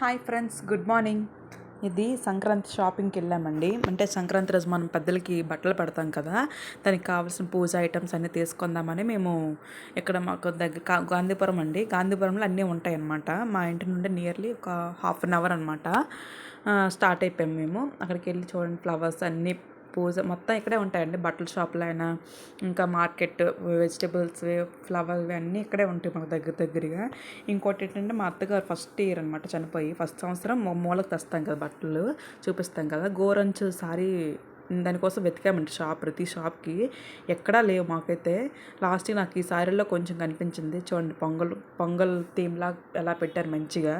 Hi friends good morning. ఇది సంక్రాంతి షాపింగ్కి వెళ్ళామండి. అంటే సంక్రాంతి రోజు మనం పెద్దలకి బట్టలు పెడతాం కదా దానికి కావాల్సిన పూజ ఐటమ్స్ అన్నీ తీసుకుందామని మేము ఇక్కడ మాకు దగ్గర గాంధీపురం అండి. గాంధీపురంలో అన్నీ ఉంటాయి అన్నమాట మా ఇంటి నుండి నియర్లీ ఒక హాఫ్ అన్ అవర్ అనమాట స్టార్ట్ అయిపోయాం మేము. అక్కడికి వెళ్ళి చూడండి ఫ్లవర్స్ అన్నీ పూజ మొత్తం ఇక్కడే ఉంటాయండి. బట్టల షాపులు అయినా ఇంకా మార్కెట్ వెజిటబుల్స్ ఫ్లవర్ అన్నీ ఇక్కడే ఉంటాయి మాకు దగ్గర దగ్గరగా. ఇంకోటి ఏంటంటే మా అత్తగారు ఫస్ట్ ఇయర్ అనమాట చనిపోయి ఫస్ట్ సంవత్సరం మూలకు తెస్తాం కదా బట్టలు చూపిస్తాం కదా. గోరంచు సారీ దానికోసం వెతికామండి షాప్ ప్రతి షాప్కి. ఎక్కడా లేవు మాకైతే. లాస్ట్ నాకు ఈ సారీలో కొంచెం కనిపించింది. చూడండి పొంగల్ పొంగల్ థీమ్లా ఎలా పెట్టారు మంచిగా.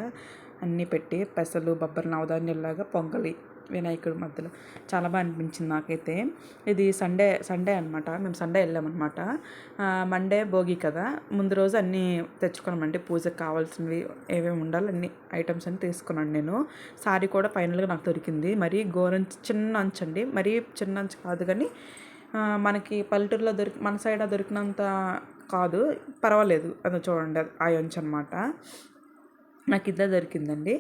అన్నీ పెట్టి పెసలు బొబ్బరి నవధాన్యాలాగా పొంగలి. వినాయకుడి మధ్యలో. చాలా బాగా అనిపించింది నాకైతే. ఇది సండే సండే అనమాట మేము సండే వెళ్ళామన్నమాట. మండే భోగి కదా. ముందు రోజు అన్నీ తెచ్చుకున్నామండి పూజకు కావాల్సినవి ఏమేమి ఉండాలి అన్ని ఐటమ్స్ అన్ని తీసుకున్నాను నేను. సారీ కూడా ఫైనల్గా నాకు దొరికింది. మరి గోరంచు చిన్న అంచు అండి. మరీ చిన్న అంచు కాదు కానీ మనకి పల్లెటూరులో దొరికి మన సైడ్ దొరికినంత కాదు. పర్వాలేదు. అది చూడండి అది ఆ అంచు అనమాట నాకు ఇదే దొరికిందండి.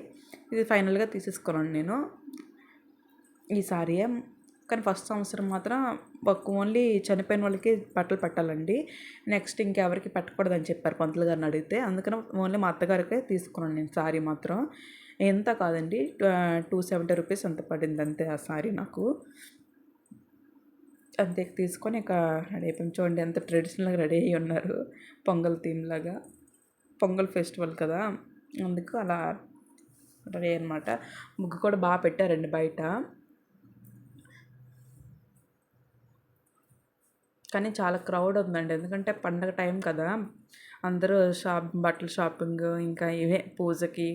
ఇది ఫైనల్గా తీసేసుకున్నాను నేను. ఈ సారీ కానీ ఫస్ట్ సంవత్సరం మాత్రం ఒక ఓన్లీ చనిపోయిన వాళ్ళకి బట్టలు పెట్టాలండి. నెక్స్ట్ ఇంకెవరికి పెట్టకూడదని చెప్పారు పంతులు గారిని అడిగితే. అందుకని ఓన్లీ మా అత్తగారికే తీసుకున్నాను నేను సారీ మాత్రం. ఎంత కాదండి టూ సెవెంటీ రూపీస్ అంత పడింది అంతే ఆ సారీ నాకు. అంతే తీసుకొని ఇక రెడీ అయిపోయింది చూడండి ఎంత ట్రెడిషనల్గా రెడీ అయ్యి ఉన్నారు పొంగల్ థీమ్ లాగా. పొంగల్ ఫెస్టివల్ కదా. అందుకు అలా రెడీ అనమాట ముగ్గు కూడా బాగా పెట్టారండి బయట. కానీ చాలా క్రౌడ్ ఉందండి. ఎందుకంటే పండగ టైం కదా. అందరూ షాప్ బట్టల షాపింగ్ ఇంకా ఇవే పూజకి.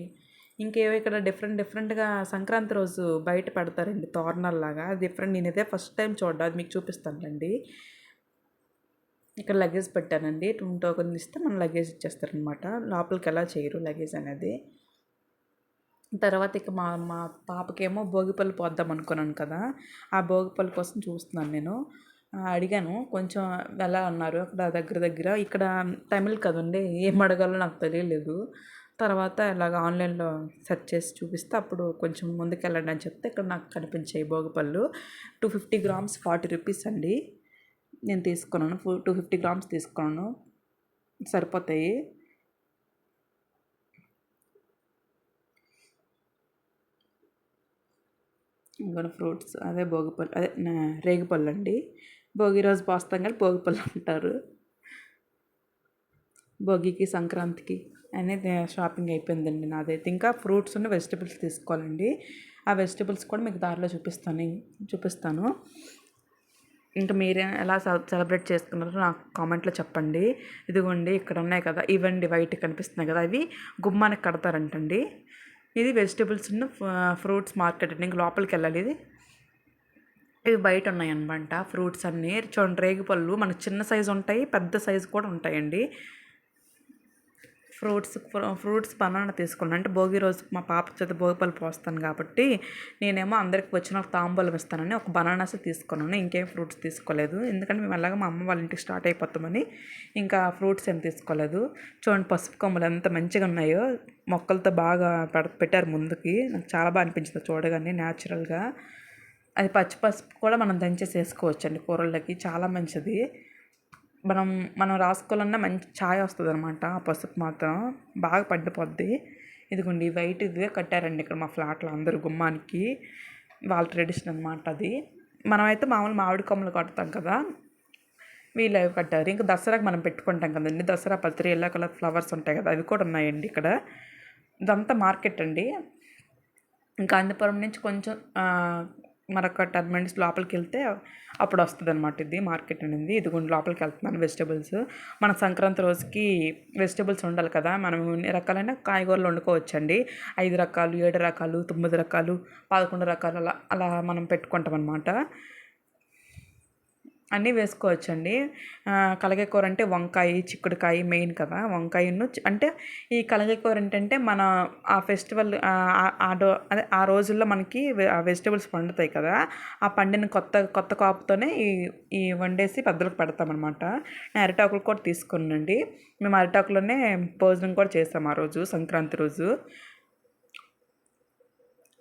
ఇంకేవో ఇక్కడ డిఫరెంట్ డిఫరెంట్గా సంక్రాంతి రోజు బయట పెడతారండి తోరణాల్లాగా. డిఫరెంట్ నేనైతే ఫస్ట్ టైం చూడ అది మీకు చూపిస్తానండి ఇక్కడ లగేజ్ పెట్టానండి. టూ టోకెన్ ఇస్తే మనం లగేజ్ ఇచ్చేస్తారనమాట. లోపలికి ఎలా చేయరు లగేజ్ అనేది. తర్వాత ఇక మా మా పాపకేమో భోగిపళ్ళు పోద్దాం అనుకున్నాను కదా. ఆ భోగిపళ్ళు కోసం చూస్తున్నాను నేను. అడిగాను. కొంచెం ఎలా అన్నారు అక్కడ దగ్గర దగ్గర ఇక్కడ తమిళ్ కదండి. ఏం అడగాలో నాకు తెలియలేదు. తర్వాత ఇలాగ ఆన్లైన్లో సెర్చ్ చేసి చూపిస్తే అప్పుడు కొంచెం ముందుకెళ్ళండి అని చెప్తే ఇక్కడ నాకు కనిపించాయి భోగిపళ్ళు. Two fifty grams forty rupees అండి. నేను తీసుకున్నాను. టూ ఫిఫ్టీ గ్రామ్స్ తీసుకున్నాను. సరిపోతాయి. ఇంకా ఫ్రూట్స్. అదే భోగిపళ్ళు. అదే రేగిపళ్ళు అండి. భోగి రోజు పోస్తాం కానీ భోగిపళ్ళు అంటారు. భోగికి సంక్రాంతికి అనేది షాపింగ్ అయిపోయిందండి నాదైతే. ఇంకా ఫ్రూట్స్ ఉన్న వెజిటబుల్స్ తీసుకోవాలండి. ఆ వెజిటబుల్స్ కూడా మీకు దారిలో చూపిస్తాను చూపిస్తాను. ఇంకా మీరే ఎలా సెల- సెలబ్రేట్ చేసుకున్నారో నాకు కామెంట్లో చెప్పండి. ఇదిగోండి ఇక్కడ ఉన్నాయి కదా ఇవండి వైట్ కనిపిస్తున్నాయి కదా అవి గుమ్మానికి కడతారంటండి. ఇది వెజిటబుల్స్ ఉన్న ఫ్రూట్స్ మార్కెట్ అండి. ఇంక లోపలికి వెళ్ళాలి ఇది. ఇవి బయట ఉన్నాయన్నమాట ఫ్రూట్స్ అన్నీ చూడండి రేగిపళ్ళు మనకు చిన్న సైజు ఉంటాయి పెద్ద సైజు కూడా ఉంటాయండి. ఫ్రూట్స్ ఫ్రూట్స్ బనానా తీసుకున్నాను అంటే భోగి రోజు మా పాప చేత భోగి పళ్ళు పోస్తాను కాబట్టి నేనేమో అందరికి వచ్చిన ఒక తాంబూలం ఇస్తానని ఒక బనానాస్ తీసుకున్నాను. ఇంకేం ఫ్రూట్స్ తీసుకోలేదు. ఎందుకంటే మేము అలాగా మా అమ్మ వాళ్ళ ఇంటికి స్టార్ట్ అయిపోతామని ఇంకా ఫ్రూట్స్ ఏం తీసుకోలేదు. చూడండి పసుపు కొమ్మలు ఎంత మంచిగా ఉన్నాయో. మొక్కలతో బాగా పెట్టారు ముందుకి. నాకు చాలా బాగా అనిపించింది చూడగానే న్యాచురల్గా అది పచ్చి పసుపు కూడా మనం దంచేసి వేసుకోవచ్చు అండి కూరల్లోకి. చాలా మంచిది. మనం మనం రాసుకోవాలన్నా మంచి ఛాయ్ వస్తుంది అనమాట ఆ పసుపు మాత్రం బాగా పండిపోద్ది. ఇదిగోండి వైట్ ఇదిగా కట్టారండి ఇక్కడ మా ఫ్లాట్లో అందరు గుమ్మానికి. వాళ్ళ ట్రెడిషన్ అనమాట అది. మనమైతే మామూలు మామిడి కొమ్మలు కడతాం కదా. వీళ్ళు అవి కట్టారు. ఇంకా దసరాకి మనం పెట్టుకుంటాం కదండి. దసరా పత్రి ఎల్లో కలర్ ఫ్లవర్స్ ఉంటాయి కదా అవి కూడా ఉన్నాయండి ఇక్కడ. ఇదంతా మార్కెట్ అండి. ఇంకా అందపురం నుంచి కొంచెం మరొక టెన్ మినిట్స్ లోపలికి వెళ్తే అప్పుడు వస్తుంది అనమాట ఇది మార్కెట్ అనేది. ఇదిగోండి లోపలికి వెళ్తున్నాను వెజిటబుల్స్. మన సంక్రాంతి రోజుకి వెజిటబుల్స్ ఉండాలి కదా మనం ఎన్ని రకాలైన కాయగూరలు వండుకోవచ్చండి. ఐదు రకాలు ఏడు రకాలు తొమ్మిది రకాలు పదకొండు రకాలు అలా అలా మనం పెట్టుకుంటాం అనమాట అన్నీ వేసుకోవచ్చండి. కలగకూర అంటే వంకాయ చిక్కుడుకాయ మెయిన్ కదా. వంకాయను అంటే ఈ కలగకూర ఏంటంటే మన ఆ ఫెస్టివల్ ఆ అదే ఆ రోజుల్లో మనకి ఆ వెజిటబుల్స్ పండుతాయి కదా. ఆ పండిన కొత్త కొత్త కాపుతోనే ఈ ఈ వండేసి పెద్దలకు పెడతామన్నమాట. నేను అరిటాకులు కూడా తీసుకున్నాండి మేము అరిటాకులోనే భోజనం కూడా చేసాం ఆ రోజు సంక్రాంతి రోజు.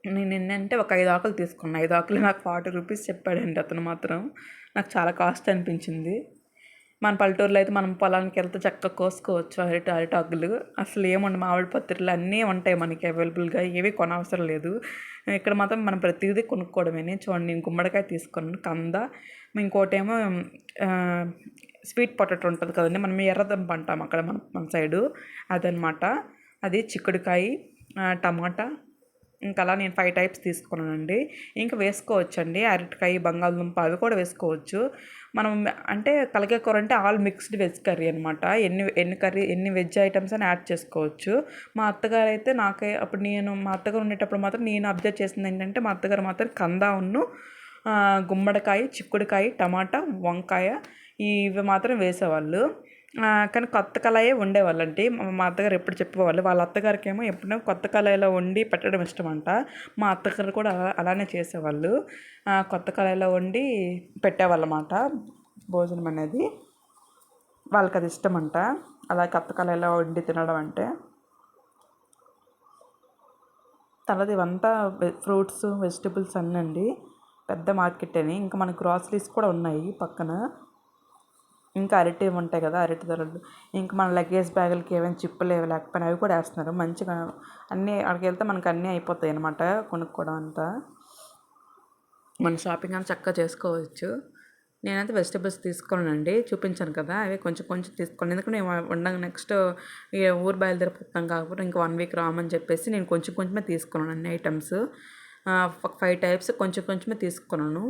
నేను ఎన్నంటే ఒక ఐదు ఆకులు తీసుకున్నాను ఐదు ఆకులు నాకు ఫార్టీ రూపీస్ చెప్పాడండి అతను మాత్రం. నాకు చాలా కాస్ట్ అనిపించింది. మన పల్లెటూరులో అయితే మనం పొలానికి వెళ్తే చక్కగా కోసుకోవచ్చు అరటి అగ్గులు. అసలు ఏముండదు మామిడి పత్రులు అన్నీ ఉంటాయి మనకి అవైలబుల్గా ఏవి కొనవసరం లేదు. ఇక్కడ మాత్రం మనం ప్రతిదీ కొనుక్కోవడమే చూడండి నేను గుమ్మడికాయ తీసుకున్నాను కంద. ఇంకోటేమో స్వీట్ పొటాటో ఉంటుంది కదండి మనం ఎర్రదంప అంటాం అక్కడ మన మన సైడు. అదనమాట. అది చిక్కుడుకాయ టమాటా ఇంకా అలా నేను ఫైవ్ టైప్స్ తీసుకున్నానండి. ఇంకా వేసుకోవచ్చండి. అరటికాయ బంగాళదుంప అవి కూడా వేసుకోవచ్చు. మనం అంటే కలగే కూర అంటే ఆల్ మిక్స్డ్ వెజ్ కర్రీ అనమాట ఎన్ని ఎన్ని కర్రీ ఎన్ని వెజ్ ఐటమ్స్ అని యాడ్ చేసుకోవచ్చు. మా అత్తగారు అయితే నాకే అప్పుడు నేను మా అత్తగారు ఉండేటప్పుడు మాత్రం నేను అబ్జర్వ్ చేసింది ఏంటంటే మా అత్తగారు మాత్రం కందా ఉన్ను గుమ్మడికాయ చిక్కుడుకాయ టమాటా వంకాయ ఇవి మాత్రం వేసేవాళ్ళు. కానీ కొత్త కళాయే వండేవాళ్ళండి మా అత్తగారు ఎప్పుడు చెప్పేవాళ్ళు వాళ్ళ అత్తగారికి ఏమో ఎప్పుడైనా కొత్త కళాయిలో వండి పెట్టడం ఇష్టం అంట మా అత్తగారు కూడా అలానే చేసేవాళ్ళు. కొత్త కళాయిలో వండి పెట్టేవాళ్ళమాట భోజనం అనేది. వాళ్ళకి అది ఇష్టం అంట అలా కొత్త కళాయిలో వండి తినడం అంటే. తర్వాత ఇవంతా ఫ్రూట్స్ వెజిటబుల్స్ అన్నీ అండి పెద్ద మార్కెట్ అని. ఇంకా మన గ్రాసరీస్ కూడా ఉన్నాయి పక్కన. ఇంకా అరటి ఉంటాయి కదా అరటి ధరలు ఇంకా మన లగేజ్ బ్యాగులకి ఏమైనా చిప్పులు ఏవి లేకపోయినా అవి కూడా వేస్తున్నారు. మంచిగా అన్నీ అక్కడికి వెళ్తే మనకు అన్నీ అయిపోతాయి అనమాట కొనుక్కోవడం అంతా. మన షాపింగ్ అంతా చక్కగా చేసుకోవచ్చు. నేనైతే వెజిటబుల్స్ తీసుకోనండి చూపించాను కదా అవి కొంచెం కొంచెం తీసుకోండి. ఎందుకంటే నేను ఉండంగా నెక్స్ట్ ఊరు బయలుదేరిపోతాం కాకపోతే ఇంకా వన్ వీక్ రామని చెప్పేసి నేను కొంచెం కొంచెమే తీసుకున్నాను అన్ని ఐటమ్స్ ఫైవ్ టైప్స్ కొంచెం కొంచెమే తీసుకున్నాను.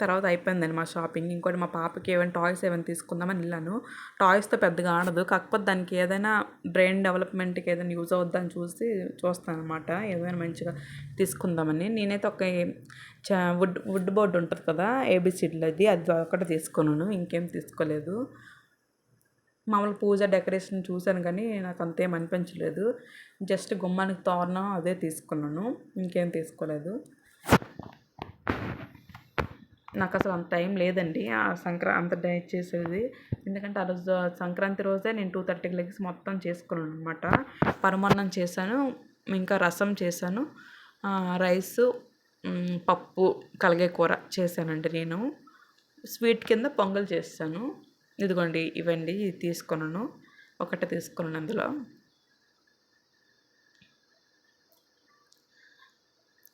తర్వాత అయిపోయిందండి మా షాపింగ్. ఇంకోటి మా పాపకి ఏమైనా టాయ్స్ ఏమైనా తీసుకుందామని వెళ్ళాను. టాయ్స్తో పెద్దగా ఆడదు. కాకపోతే దానికి ఏదైనా బ్రెయిన్ డెవలప్మెంట్కి ఏదైనా యూజ్ అవుద్దని చూసి చూస్తాను అనమాట ఏదైనా మంచిగా తీసుకుందామని. నేనైతే ఒక వుడ్ వుడ్ బోర్డు ఉంటుంది కదా ఏబిసిడ్లది అది ఒకటి తీసుకున్నాను. ఇంకేం తీసుకోలేదు. మామూలు పూజ డెకరేషన్ చూశాను కానీ నాకు అంతేం అనిపించలేదు. జస్ట్ గుమ్మానికి తోరణం అదే తీసుకున్నాను. ఇంకేం తీసుకోలేదు. నాకు అసలు అంత టైం లేదండి. ఆ సంక్రా అంత డైట్ చేసేది. ఎందుకంటే ఆ రోజు సంక్రాంతి రోజే నేను టూ థర్టీకి లెగ్స్ మొత్తం చేసుకున్నాను అనమాట పరమాన్నం చేశాను ఇంకా రసం చేశాను రైస్ పప్పు కలిగే కూర చేశానండి నేను. స్వీట్ కింద పొంగల్ చేస్తాను ఇదిగోండి ఇవండి తీసుకున్నాను. ఒకటి తీసుకున్నాను అందులో.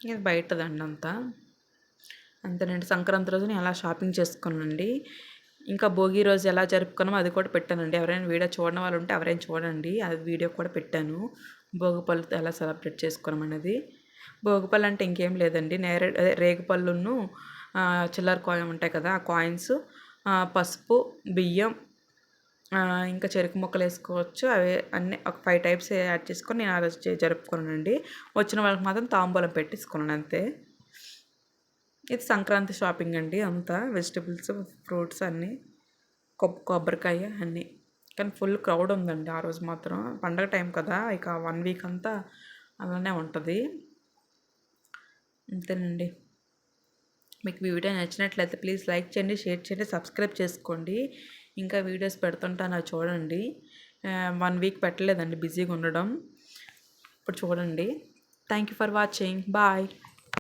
ఇది బయటదండి అంతా. అంతేనండి. సంక్రాంతి రోజు నేను అలా షాపింగ్ చేసుకున్నానండి ఇంకా భోగి రోజు ఎలా జరుపుకున్నామో అది కూడా పెట్టానండి. ఎవరైనా వీడియో చూడని వాళ్ళు ఉంటే ఎవరైనా చూడండి. అది వీడియో కూడా పెట్టాను. భోగిపళ్ళుతో ఎలా సెలబ్రేట్ చేసుకున్నాం అనేది భోగిపళ్ళు అంటే ఇంకేం లేదండి. నేరే రేగుపళ్ళును చిల్లర కాయిన్ ఉంటాయి కదా ఆ కాయిన్స్ పసుపు బియ్యం ఇంకా చెరుకు ముక్కలు వేసుకోవచ్చు. అవి అన్ని ఒక ఫైవ్ టైప్స్ యాడ్ చేసుకొని నేను ఆ రోజు జరుపుకున్నానండి. వచ్చిన వాళ్ళకి మాత్రం తాంబూలం పెట్టేసుకున్నాను అంతే. ఇది సంక్రాంతి షాపింగ్ అండి అంతా. వెజిటబుల్స్ ఫ్రూట్స్ అన్నీ. కొబ్బ కొబ్బరికాయ అన్నీ. కానీ ఫుల్ క్రౌడ్ ఉందండి ఆ రోజు మాత్రం. పండగ టైం కదా ఇక వన్ వీక్ అంతా అలానే ఉంటుంది. అంతేనండి. మీకు వీడియో నచ్చినట్లయితే ప్లీజ్ లైక్ చేయండి షేర్ చేయండి సబ్స్క్రైబ్ చేసుకోండి. ఇంకా వీడియోస్ పెడుతుంటాను చూడండి. వన్ వీక్ పెట్టలేదండి బిజీగా ఉండడం. ఇప్పుడు చూడండి. Thank you for watching. Bye.